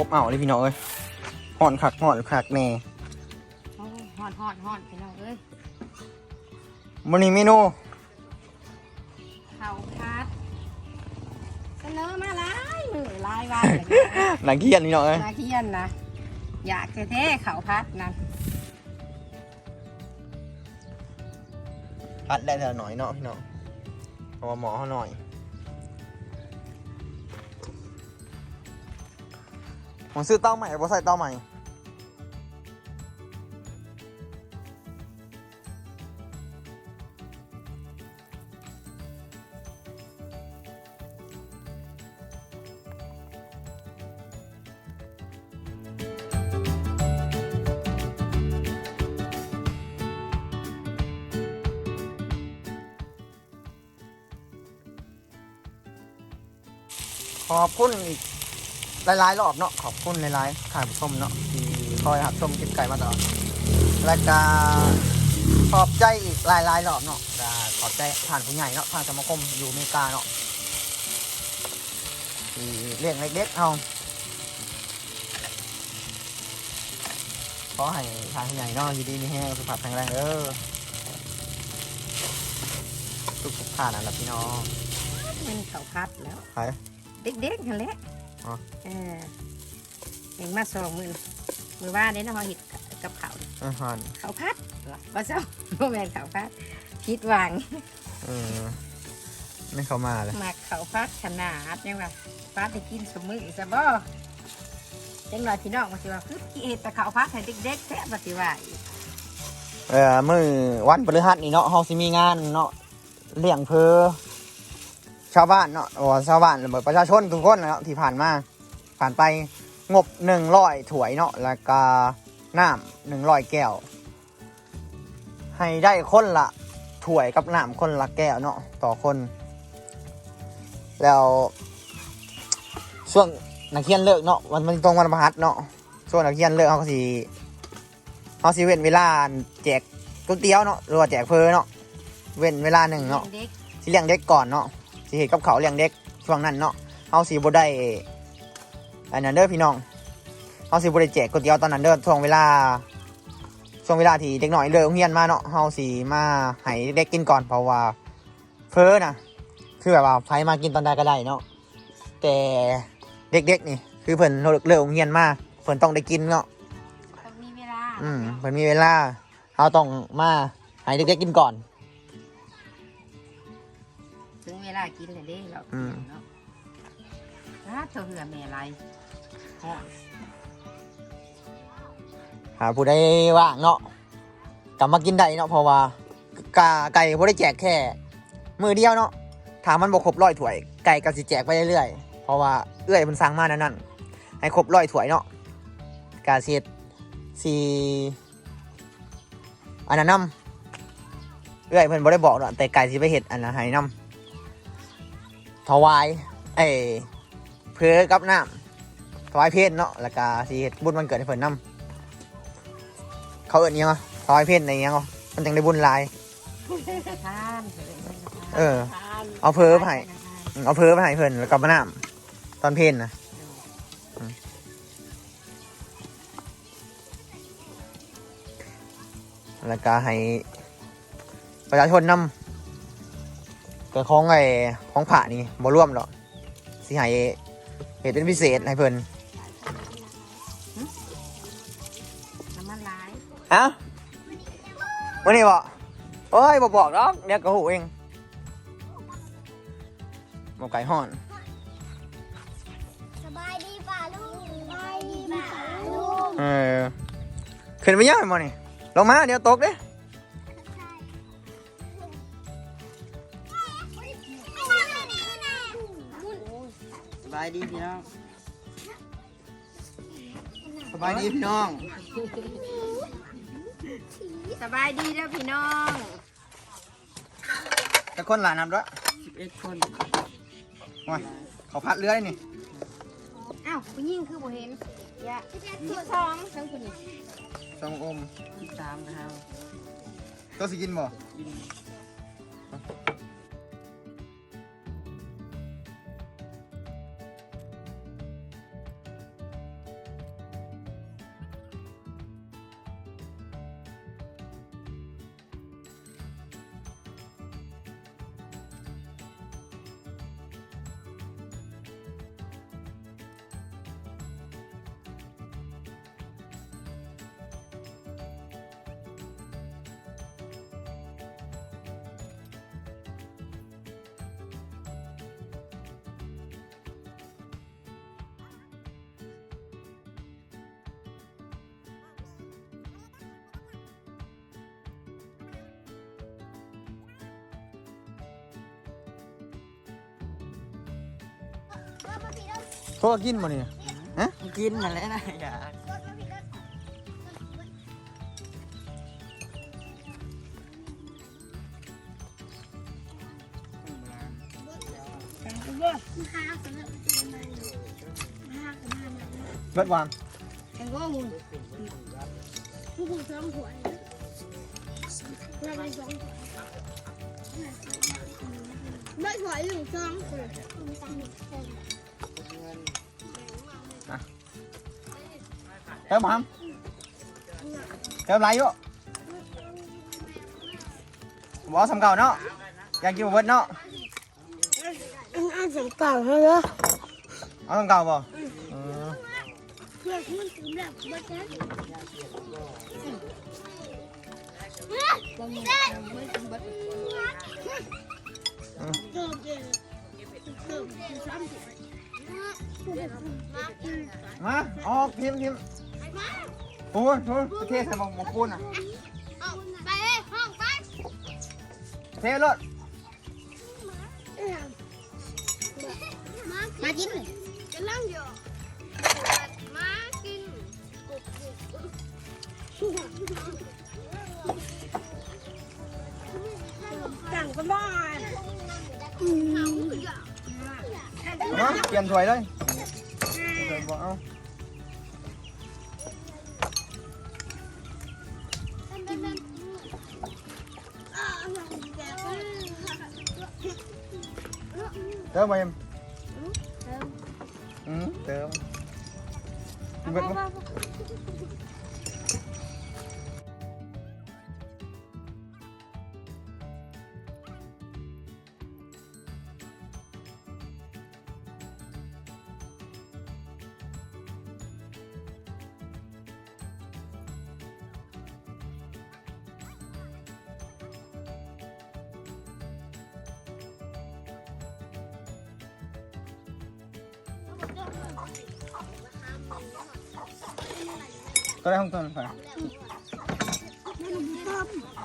อบเอาเลยพี่น้องเอ้ยห่อนคักห่อนคักแน่โอ้ยฮอดฮอดฮอดพี่น้องเอ้ยมันนี้เมนูข้าวผัดเสนอมาหลายมือหลายวันหนังเกียนพี่น้องเอ้ยนาเทียนนะอยากแท้ๆข้าวผัดนั่นพัดได้เท่าหน่อยเนาะพี่น้องเอาว่าหมอเขาหน่อย ผมซื้อเต้าใหม่บ่ใส่เต้าใหม่ ขอบคุณอีก หลายๆรอบเนาะขอบคุณหลายๆท่านผู้ชมเนาะที่คอยหับชมคลิปไก่มาตลอดและก็ขอบใจอีกหลายๆรอบเนาะก็ขอบใจท่านผู้ใหญ่เนาะทางสมาคมอยู่อเมริกาเนาะที่เลี้ยงเล็กๆเอาขอให้ทางผู้ใหญ่เนาะอยู่ดีมีแห้งสุขภาพแข็งแรงเด้อทุกๆท่านนั่นแหละพี่น้องมันข้าวผัดแล้วไปเด็กๆนั่นแหละ อ๋อ เออเองมาสองมือมือว่าเนี่ยนะเขาเห็ดกับข้าวอาหารข้าวผัดว่าเจ้าโมแมนข้าวผัดคิดวางเออไม่เข้ามาเลยหมักข้าวผัดขนาดยังว่าป้าไปกินสมือซะบ่จังหน่อยพี่น้องมาสิว่าคือเห็ดแต่ข้าวผัดให้เด็กๆแท้ปฏิว่าอีกเออมือวันพฤหัสนี่เนาะเฮาสิมีงานเนาะเลี้ยงเพอ ชาวบ้านเนาะโอ้ชาวบ้านหรือประชาชนทุกคนเนาะที่ผ่านมาผ่านไปงบหนึ่งร้อยถ้วยเนาะแล้วก็น้ำหนึ่งร้อยแก้ว ให้ได้คนละถ้วยกับน้ำคนละแก้วเนาะต่อคน แล้วช่วงนักเรียนเลิกเนาะวันมันตรงวันพฤหัสเนาะช่วงนักเรียนเลิกเขาก็สิเขาสิเว้นเวลาแจกก๋วยเตี๋ยวเนาะหรือว่าแจกเพอเนาะเว้นเวลาหนึ่งเนาะเด็กสิเลี้ยงเด็กก่อนเนาะ สิเห็ดกับเขาวเลี้ยงเด็กช่วงนั้นเนาะเขาสิบ่ได้อันนั้นเด้อพี่น้องเขาสิบ่ได้แจกก๋วยเตี๋ยวตอนนั้นเด้อช่วงเวลาช่วงเวลาที่เด็กหน่อยเลิกโรงเรียนมาเนาะเขาสิมาให้เด็กกินก่อนเพราะว่าเพอนะคือแบบว่าใครมากินตอนใดก็ได้เนาะแต่เด็กๆนี่ คือเพิ่นเลิกโรงเรียนมาเพิ่นต้องได้กินเนาะๆต้องมีเวลาอืมมันมีเวลาเราต้องมาให้เด็กๆกินก่อนถึงเว ลากินเลยเด้เราอืม เนาะถ้าเธอเหือแม่ไรฮอดหาผู้ใดว่างเนาะกลับมากินได้เนาะเพราะว่ากาไก่บ่ได้แจกแค่ มือเดียวเนาะถ้ามันบ่ครบร้อยถ้วย ไก่ก็สิแจกไปเรื่อยๆเพราะว่าเอื้อยมันสั่งมานั่นนั่นให้ครบร้อยถ้วยเนาะกาเสียสีอันนั้นนำเอื้อยเพิ่นบ่ได้บอกเนาะแต่ไก่สิไปเฮ็ดอันนั้นให้นำ ถวายเอ้ยเพื่อกับน้ำถวายเพลเนาะแล้วก็สิเฮ็ดบุญวันเกิดให้เพิ่นนำเขาเอิ้นอิหยังอะถวายเพลในอิหยังอะมันจังได้บุญหลาย ทานเถอะเออทานเอาเพิ่มให้อืมเอาเพลไปให้เพิ่นแล้วก็มาน้ำตอนเพลนนะอืมแล้วก็ให้ประชาชนนำ แต่ของไอ้ของผ่านี่บ่ร่วมหรอกสิให้เหตุเป็นพิเศษให้เพิ่นน้ำมันร้ายเอ้าวันนี้บ่โอ้ยบ่บอกหรอกเดี๋ยวก็หูเองบ่ไก่ห่อนสบายดีป่าลุงสบายดีป่าลุงเออขึ้นไปยังไงมอนี่ลงมาเดี๋ยวตกเด้ บายดีพี่น้องสบายดีพี่น้องสบายดีเด้อพี่น้องแต่คนหลานนำด้วย11คนว้ายเขาพัดเรือได้นี่อ้าวผู้หญิงคือบ่เห็นอย่าที่สองทั้งคนนี้สองอม13นะครับตัวสิกินบ่กิน โทษกินบ่นี่ฮะกินนั่นแหละนะอยากเบิดวางแข่งว่ามุนผู้ผู้สองหัวเราไปสองหัว หนึ่งสองเติมหามเติมไรอยู่บ่สำเก่าเนาะอยากกินบ่เบิดเนาะอัน มันถึงแบบว่าจะเติมเองเติมสามสิบมาออกพิมพ์พิมพ์ปูนปูนเทใส่หมกหมกปูนอะไปเลยห้องไปเทรถมากินเลยกำลังอยู่มากินต่างกันบ้านเนาะเปลี่ยนถ้วยเลยถ้วยบ่เอาเติมมาเอ็มอืมเติมกินเบิด บ่ก็ได้ห้องต้นไป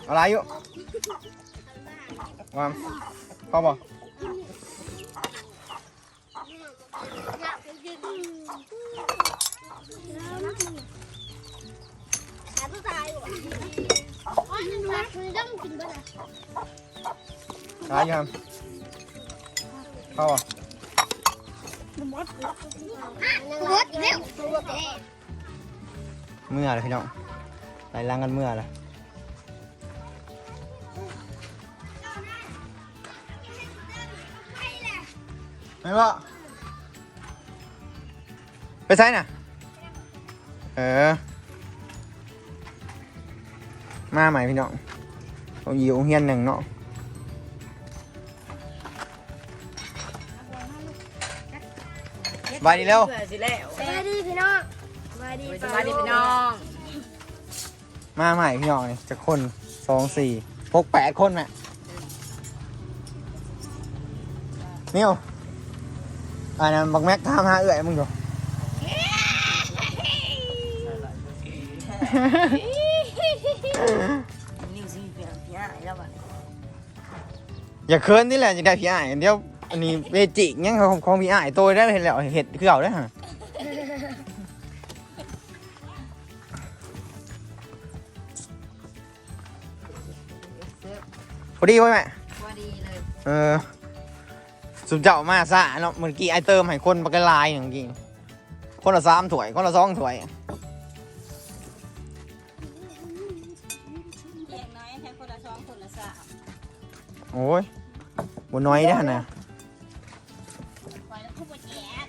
อะไรอยู่วามพอบ่อะไรอยู่ครับพอบ่ เมื่อเลยพี่น้องไล่ล้างกันเมื่อเลยไม่ว่าไปใช่น่ะ เออ มาใหม่พี่น้องเอาอยู่โรงเรียนหนึ่งเนาะบายดีแล้วเพื่อสิแล้ว สวัสดีพี่น้อง สวัสดีสวัสดีพี่น้องมาใหม่พี่น้องนี่จะคนสองสี่หกแปดคนแม่นิวอันนั้นบักแม็กทามหาเอื่อยมึงดูนิ้วซีเปียกเปียกแล้วอะอย่าเคินนี่แหละจะได้พี่อ้ายเดี๋ยวอันนี้เวจิกยังของของพี่อ้ายโตได้เห็นแล้วเห็ดคือเก่าได้อฮะ อดีไว้แม่พอดีเลยเออสุดเจ้ามาซะเนาะเมื่อกี้ไอเติมให้คนปากกาลายอย่างกี้คนละสามถ้วย คนละสองถ้วย เด็กน้อยแค่คนละสองคนละสามโอ้ยบนน้อยได้อนะไว้แล้วคู่แจก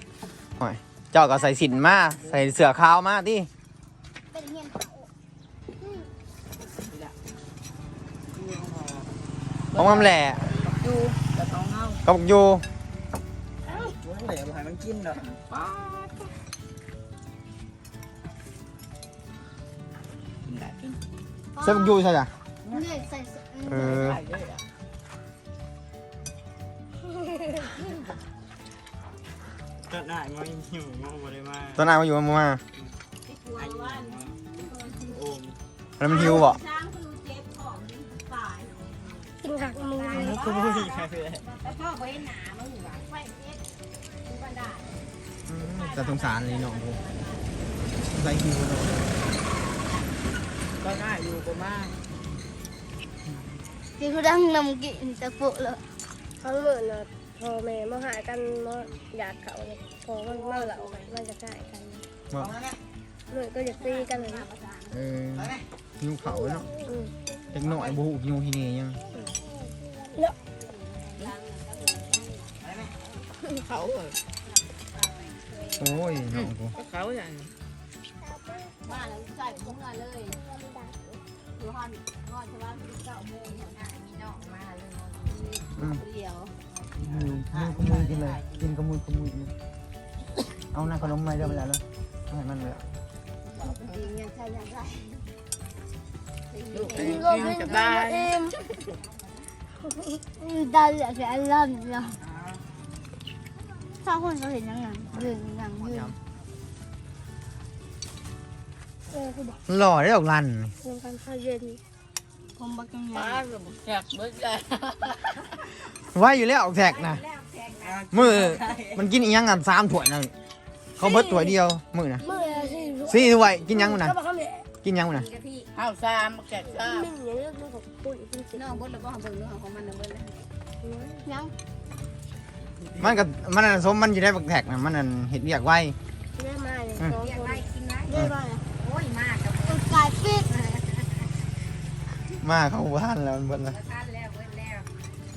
เจ้าก็ใส่สินมา ใส่เสื้อขาวมาดิ ของมันแหละอยู่แต่ท้องเงาก็บอกอยู่ช่วยเหลวให้มันกินเนาะป้ากินได้กินเสื้อบอกอยู่ใช่ไหมเนี่ยใส่เออได้เลยอะก็ได้มาหิวมาบ่ได้มาตอนนายมาอยู่มามาตัวว่าโอ้มแล้วมันหิวบ่ช้ กินผักมึงกูไม่มีใครเลยพ่อไปหนามึงว่ะไฟเอ็ดดูกันได้แต่สงสารเลยน้องกูใส่หิวก็ได้อยู่ประมาณกินกูดังนำกินตะปุเลยเขาเหมือนน่ะพ่อแม่มาหากันมาอยากเขาเลยพอมันมาเหล้ามันจะได้กันว่าเลยก็จะตีกันเลยเออหิวเขาเนาะอืมเล็กหน้อยบูหิวที่นี่ยัง เขาเออโอ้ยน้องกูเขาอย่างบ้านเราใส่ถุงมาเลยอยู่ห้องห้องชาวบ้านเก้าโมงเนี่ยนะมีน้องมาเลยอืมเดียวหิวหิวขโมยกินเลยกินขโมยขโมยเลยเอาหน้าขนมไม่ได้ไปแล้วเลยเอาให้มันเลยอะจริงยังใช่ยังใช่ลูกกิเองนก็ยัไม่งจะได้ ได้เอ็มได้แหละแต่อันลั่นแล้วถ้าคนเขาเห็นยังไงยืนยังยืนเออคือบอกหล่อได้ออกลันลงกันข้าวเย็นผมบักยังไงป้าก็บอกแจกเบิดเลยไว้อยู่แล้วออกแท็กนะมือมันกินอีหยังกันสามถ้วยนะเขาเบิดถ้วยเดียวมือนะเมื่อสิสี่ถ้วยกินหยังมันนะก็บอกเขาเนี่ย กินหยังมันนะกะทิเอาสามแจกสามมิ่งอย่างเรื่องของปุ้ยเป็นสิน้องบดแล้วก็เบิ่งเรื่องของมันเบิ่งเลยยังมันก็มันน่ะสมมันอยู่ได้บักแท็กนะมันนั่นเห็ดเรียกไว้ได้มาเนี่ยสองเรียกคนไว้กินไว้ได้มาเนี่ยโอ้ยมากกับต้องกายฟิตมาเข้าบ้านแล้วมันเบิดแล้วทานแล้วเบิดแล้ว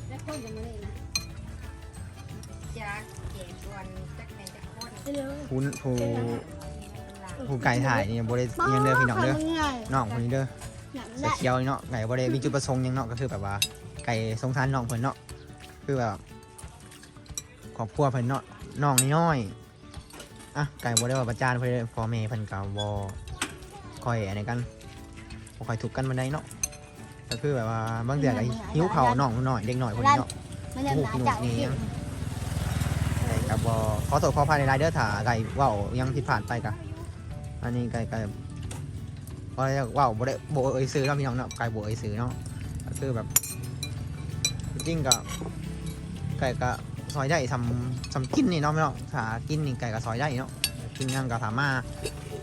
แล้วคนจะมาเลยนะจากเจ็ดวันจักแม่นจักคน ไปเลย ผู้ผู้กำลัง ผู้ไก่ถ่ายนี่บ่ได้อิหยังเด้อพี่น้องเด้อง่ายน้องคนนี้เด้ออยากเสีได้ยเขียวนี่เนาะไก่บ่ได้มีจุดประสงค์หยังเนาะก็คือแบบว่า ไก่สงสารน้องเพิ่นเนาะคือแบบครอบครัวเพิ่นเนาะน้องน้อยๆอะไก่บ่ได้ว่าประจานเพิ่นเลยพ่อแม่เพิ่นก็บ่ค่อยอันนี้กันบ่ค่อยถูกกันบันไดเนาะก็คือแบบว่าบางเดือก็หิวข้าวน้องน้อยเด็กน้อยคนนี้เนาะไม่ได้หนาจากฟิตกับบขอโทษขออภัยในรายเดอร์ถาไก่ว่าวยังผิดพลาดไปกะ อันนี้ไก่ไก่ก็เรียกว่าวบ่ได้โบเอยซื้อเนาะพี่น้องเนาะไก่โบเอยซื้อเนาะก็คือแบบจริงๆก็ไก่ก็ซอยได้ทำทำกินนี่เนาะพี่น้องถ้ากินนี่ไก่ก็ซอยได้เนาะกินยังก็สามารถ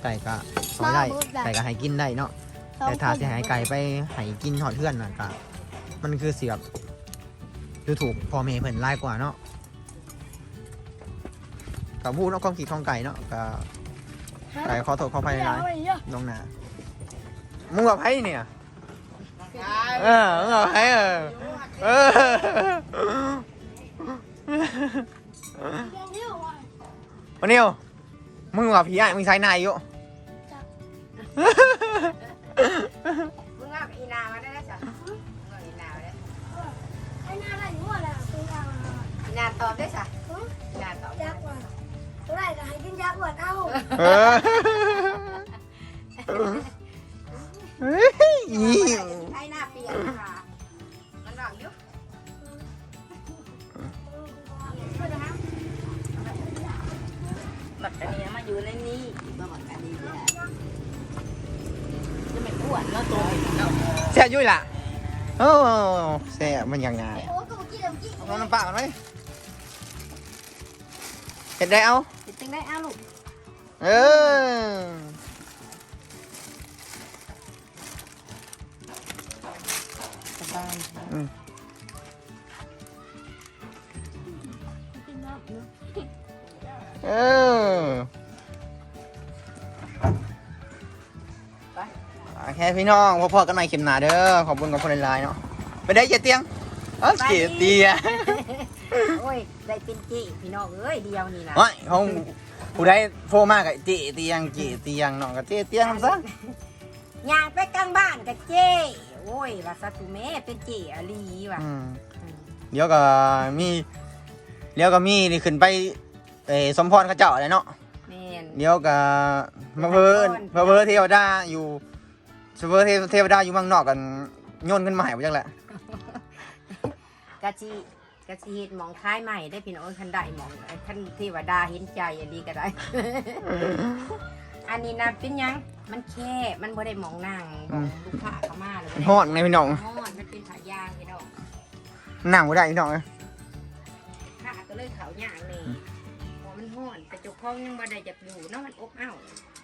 ไก่ก็ซอยได้ไก่ก็ให้กินได้เนาะแต่ถ้าสิให้ไก่ไปให้กินหอดเพื่อนน่ะก็มันคือเสียบดูถูกพ่อแม่เพิ่นไล่กว่าเนาะกับพูดเนาะความคิดของไก่เนาะก็ ไก่ขอโทษขออภัยหลายๆน้องหนามึงกับไพ่เนี่ยเออมึงกับไพ่เออเออวันนี้มึงกับพี่ไอ้มึงใช้นายอยู่มึงเอาอีนามาได้แล้วจ้ะมึงเอาอีนามาได้ไอ้หน้าอะไรหัวแหละตัวกลางอีนาตอบได้จ้ะอีนาตอบได้ยักษ์ว่ะ ตัวไหนก็ให้กินยักษ์ว่ะเอ้าเออเฮ้ยอีใช้หน้าเปียนค่ะมันบอกยุบักอันนี้มาอยู่ในนี้บ่บักอันนี้จะไม่อ้วนเนะตัวเนาะแซ่บยุ่ยล่ะโอ้แซ่บมันยังไงโอ้ก็เมื่อกี้เดี๋ยวเมื่อกี้เอาน้ำปลากันไหม เห็ดได้เอาติดตั้งได้อ้าลูก เออสบายเออโอเคพี่น้องพอๆกันใหม่คลิปหน้าเด้อขอบคุณกับคนไลน์เนาะไปได้เจเตียงเออเจเตียงโอ้ย ได้เป็นจีพี่น้องเอ้ยเดียวนี่นะเฮ้ยห้องผู้ใดโฟมากกับเจเตียงเจเตียงน้องกับเจเตียงซะย่างไปกลางบ้านกับเจ้โอ้ยว่าสัตุเมเป็นเจอลีว่ะอืมเดี๋ยวก็มีเดี๋ยวก็มีนี่ขึ้นไปเออสมพรเขาเจ้าเลยเนาะแม่นเดี๋ยวก็มาเพิ่นมาเพิ่นเทวดาอยู่เพิ่นเทวดาอยู่เมืองนอกกันโยนขึ้นมาให้บ่จังแหละ กะจี กะจีเฮ็ดหมองท้ายใหม่ได้พี่น้องเอ้ยคันได้หมองคันเทวดาเห็นใจอันนี้ก็ได้ อันนี้นะเป็นหยังมันแค่มันบ่ได้หมองนั่งของลูกค้าเข้ามาเลยบ่ได้ฮอดไงพี่น้องฮอดมันเป็นผายางพี่น้องนั่งบ่ได้พี่น้องเอ้ยข้าก็เลยเขาย่างนี่พอมันฮอดอนแต่เจ้าของยังบ่ได้อยากอยู่เนาะมันอบอ้าวเ